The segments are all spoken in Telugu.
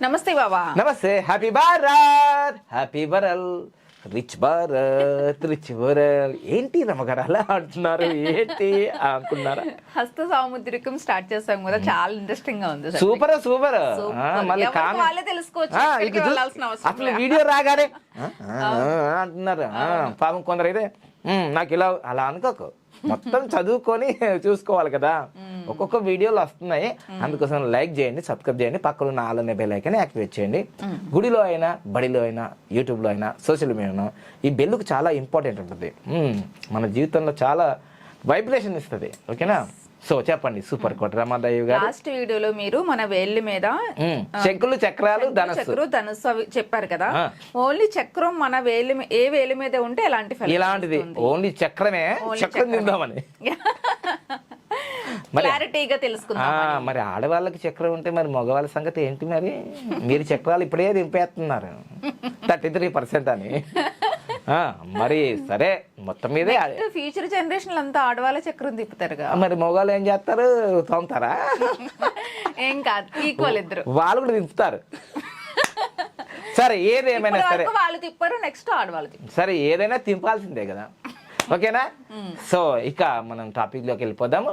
నమస్తే బాబా నమస్తే happy Bharat happy world rich Bharat rich world ఏంటి రమ్మగారు అలా అంటున్నారు ఏంటి అనుకున్నారా? హస్త సాముద్రికం స్టార్ట్ చేసాం కదా చాలా ఇంట్రెస్టింగ్గా ఉంది సూపర్ సూపర్. మళ్ళీ వాళ్ళే తెలుసుకోవచ్చు. అసలు. వీడియో రాగానే అంటున్నారు. పాపం కొందరు అయితే "ఉమ్, నాకు ఇలా అలా అనుకోకు. మొత్తం చదువుకొని చూసుకోవాలి కదా. ఒక్కొక్క వీడియోలు వస్తున్నాయి. అందుకోసం లైక్ చేయండి సబ్స్క్రైబ్ చేయండి. పక్కన ఉన్న ఆలనే బెల్ ఐకాన్ యాక్టివేట్ చేయండి. గుడిలో అయినా బడిలో అయినా యూట్యూబ్లో అయినా సోషల్ మీడియాలో ఈ బెల్లుకు చాలా ఇంపార్టెంట్ ఉంటుంది. మన జీవితంలో చాలా వైబ్రేషన్ ఇస్తుంది. ఓకేనా? సో చెప్పండి సూపర్ కోట రమాదేవి గారు. లాస్ట్ వీడియోలో మీరు మన వేళ్ళ మీద శంకులు చక్రాలు ధనస్సు. చక్రం ధనుస్సు అవి చెప్పారు కదా. ఓన్లీ చక్రం మన వేలి మీ- ఏ వేలి మీద ఉంటే ఎలాంటి ఇలాంటిది? ఓన్లీ చక్రమే. చక్రం. తిందామని. మరి- క్లారిటీగా తెలుసుకుందాం మరి ఆడవాళ్ళకి చక్రం ఉంటే మరి మగవాళ్ళ సంగతి ఏంటి మరి? మీరు చక్రాలు ఇప్పుడే దింపేస్తున్నారు. థర్టీ త్రీ పర్సెంట్ అని. మరి సరే మొత్తం మీదే ఫ్యూచర్ జనరేషన్ అంతా ఆడవాళ్ళ చక్రం తిప్పుతారుగా మరి మగవాళ్ళు ఏం చేస్తారు? తోముతారా? ఏం కాదు ఈక్వల్ ఇద్దరు. వాళ్ళు కూడా దింపుతారు. సరే ఏది ఏమైనా ఇప్పటి సరే. వాళ్ళు తిప్పారు నెక్స్ట్ ఆడవాళ్ళు సరే ఏదైనా తింపాల్సిందే కదా. ఓకేనా? సో ఇక మనం టాపిక్లోకి వెళ్ళిపోదాము.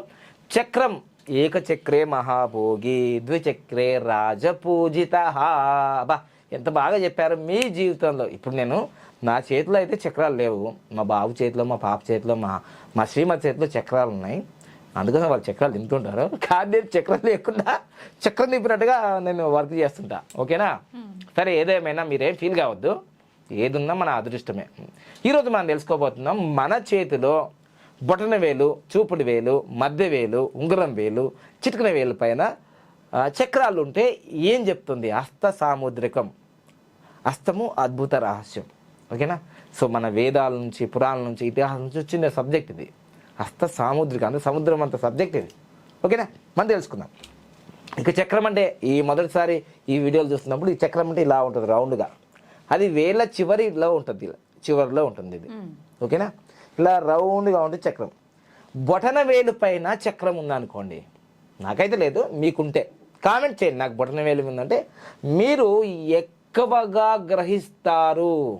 చక్రం. ఏకచక్రే మహాభోగి ద్విచక్రే రాజపూజిత. బా ఎంత బాగా చెప్పారు మీ జీవితంలో. ఇప్పుడు నేను నా చేతిలో అయితే చక్రాలు లేవు. మా బాబు చేతిలో మా పాప చేతిలో మా మా శ్రీమతి చేతిలో చక్రాలు ఉన్నాయి. అందుకోసం వాళ్ళు చక్రాలు తింటుంటారు. కానీ నేను చక్రం లేకుండా చక్రం తిప్పినట్టుగా నేను వర్క్ చేస్తుంటా. ఓకేనా? సరే ఏదేమైనా మీరేం ఫీల్ కావద్దు. ఏదున్నా మన అదృష్టమే. ఈరోజు మనం తెలుసుకోబోతున్నాం మన చేతిలో బొటన వేలు చూపుడు వేలు మధ్య వేలు ఉంగరం వేలు చిటికన వేలు పైన చక్రాలు ఉంటే ఏం చెప్తుంది? హస్త సాముద్రికం. హస్తము అద్భుత రహస్యం. ఓకేనా? సో మన వేదాల నుంచి పురాణాల నుంచి ఇతిహాసం నుంచి వచ్చిన సబ్జెక్ట్ ఇది. హస్త సాముద్రిక. అంటే సముద్రం అంత సబ్జెక్ట్ ఇది. ఓకేనా? మనం తెలుసుకుందాం. ఇక చక్రం అంటే ఈ మొదటిసారి ఈ వీడియోలు చూస్తున్నప్పుడు ఈ చక్రం అంటే ఇలా ఉంటుంది రౌండ్గా. అది వేల చివరిలో ఉంటుంది. చివరిలో ఉంటుంది ఇది ఓకేనా? ఇలా రౌండ్గా ఉంటుంది చక్రం. బొటన వేలు పైన చక్రం ఉందనుకోండి నాకైతే లేదు మీకుంటే. కామెంట్ చేయండి నాకు బొటన వేలు ఉందంటే మీరు ఎక్కువగా గ్రహిస్తారు.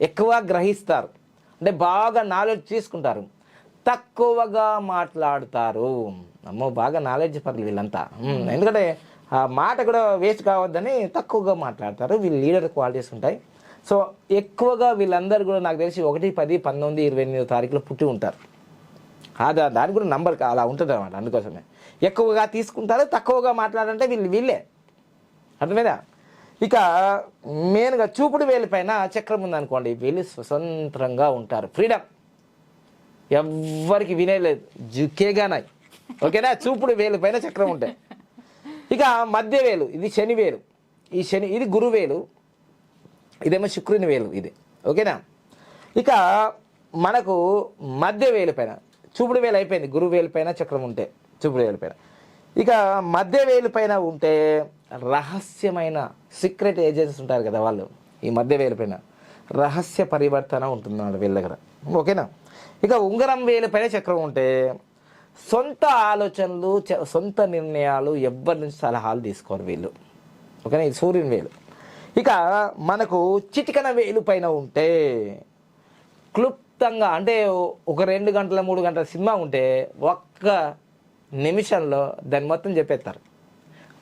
ఎక్కువ గ్రహిస్తారు. అంటే బాగా నాలెడ్జ్ తీసుకుంటారు. తక్కువగా మాట్లాడతారు. అమ్మో బాగా నాలెడ్జ్ పర్లేదు వీళ్ళంతా. ఎందుకంటే ఆ మాట కూడా వేస్ట్ కావద్దని తక్కువగా మాట్లాడతారు. వీళ్ళు లీడర్ క్వాలిటీస్ ఉంటాయి. సో ఎక్కువగా వీళ్ళందరూ కూడా నాకు తెలిసి ఒకటి పది పంతొమ్మిది ఇరవై ఎనిమిదో తారీఖులో పుట్టి ఉంటారు. అదా దానికి కూడా నంబర్ అలా ఉంటుంది అనమాట అందుకోసమే. ఎక్కువగా తీసుకుంటారు తక్కువగా మాట్లాడంటే వీళ్ళు వీళ్ళే. అర్థమైందా? ఇక మెయిన్గా చూపుడు వేలు పైన చక్రం ఉందనుకోండి వీళ్ళు స్వతంత్రంగా ఉంటారు. ఫ్రీడమ్ ఎవ్వరికి వినేలేదు జుకేగానాయి ఓకేనా? చూపుడు వేలు పైన చక్రం ఉంటాయి. ఇక మధ్య వేలు ఇది శని వేలు. ఈ శని ఇది గురువేలు ఇదేమో శుక్రుని వేలు ఇది. ఓకేనా? ఇక మనకు మధ్య వేలు పైన చూపుడు వేలు అయిపోయింది. గురువు వేలు పైన చక్రం ఉంటే చూపుడు వేలు పైన. ఇక మధ్య వేలు పైన ఉంటే రహస్యమైన సీక్రెట్ ఏజెంట్స్ ఉంటారు కదా వాళ్ళు ఈ మధ్య వేలు పైన. రహస్య పరివర్తన ఉంటుంది వాళ్ళ వీళ్ళ దగ్గర. ఓకేనా? ఇక ఉంగరం వేలు పైన చక్రం ఉంటే సొంత ఆలోచనలు చ- సొంత నిర్ణయాలు ఎవ్వరి నుంచి సలహాలు తీసుకోరు వీళ్ళు. ఓకేనా? ఇది సూర్యుని వేలు. ఇక మనకు చిటికన వేలు పైన ఉంటే క్లుప్తంగా అంటే ఒక రెండు గంటల మూడు గంటల సినిమా ఉంటే ఒక్క నిమిషంలో దాన్ని మొత్తం చెప్పేస్తారు.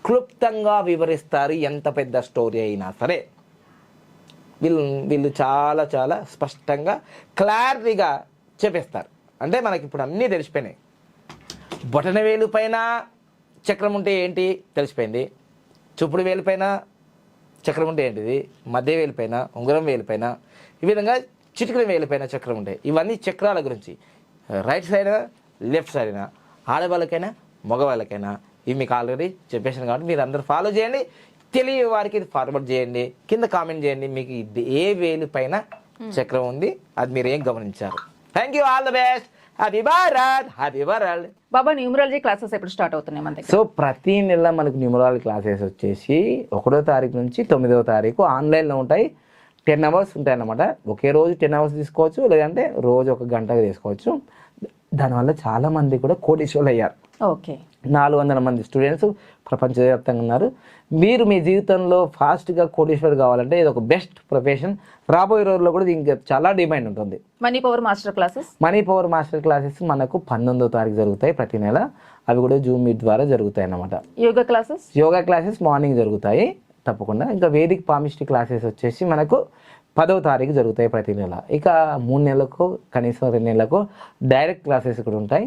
క్లుప్తంగా వివరిస్తారు ఎంత పెద్ద స్టోరీ అయినా సరే. వీళ్ళు వీళ్ళు చాలా చాలా స్పష్టంగా క్లారిటీగా చెప్పేస్తారు. అంటే మనకి ఇప్పుడు అన్నీ తెలిసిపోయినాయి. బొటన వేలు పైన చక్రం ఉంటే ఏంటి? తెలిసిపోయింది. చూపుడు వేలు పైన చక్రం ఉంటే ఏంటిది? మధ్య వేలు పైన ఉంగరం వేలు పైన ఈ విధంగా చిటికల వేలు పైన చక్రం ఉంటాయి ఇవన్నీ చక్రాల గురించి. రైట్ సైడ్ లెఫ్ట్ సైడ్ అయినా ఆడవాళ్ళకైనా మగవాళ్ళకైనా. ఇవి మీకు ఆల్రెడీ చెప్పేసాను కాబట్టి మీరు అందరూ ఫాలో చేయండి. తెలియ వారికి ఇది ఫార్వర్డ్ చేయండి. కింద కామెంట్ చేయండి. మీకు ఏ వేలు పైన చక్రం ఉంది. అది మీరు ఏం గమనించారు? Thank you all the best happy Bharat happy world Baba numerology classes ఎప్పుడు స్టార్ట్ అవుతున్నాయి మన దగ్గర? సో ప్రతి నెల మనకు న్యూమరాల్ క్లాసెస్ వచ్చేసి ఒకటో తారీఖు నుంచి తొమ్మిదవ తారీఖు ఆన్లైన్లో ఉంటాయి. టెన్ అవర్స్ ఉంటాయి అన్నమాట. ఒకే రోజు టెన్ అవర్స్ తీసుకోవచ్చు లేదంటే రోజు ఒక గంటగా తీసుకోవచ్చు. దానివల్ల చాలా మంది కూడా కోటీశ్వరులు అయ్యారు ఓకే. నాలుగు వందల మంది స్టూడెంట్స్ ప్రపంచవ్యాప్తంగా ఉన్నారు. మీరు మీ జీవితంలో ఫాస్ట్గా కోటీశ్వర్ కావాలంటే ఇది ఒక బెస్ట్ ప్రొఫెషన్. రాబోయే రోజుల్లో కూడా దీనికి చాలా డిమాండ్ ఉంటుంది. Money power master classes? Money power master classes మనకు పంతొమ్మిదో తారీఖు జరుగుతాయి ప్రతి నెల. అవి కూడా జూమ్ మీట్ ద్వారా జరుగుతాయి అన్నమాట yoga classes? Yoga classes morning జరుగుతాయి తప్పకుండా. ఇంకా వేదిక్ పామిస్ట్రీ క్లాసెస్ వచ్చేసి మనకు పదవ తారీఖు జరుగుతాయి ప్రతి నెల. ఇక మూడు నెలలకు కనీసం రెండు నెలలకు డైరెక్ట్ క్లాసెస్ కూడా ఉంటాయి.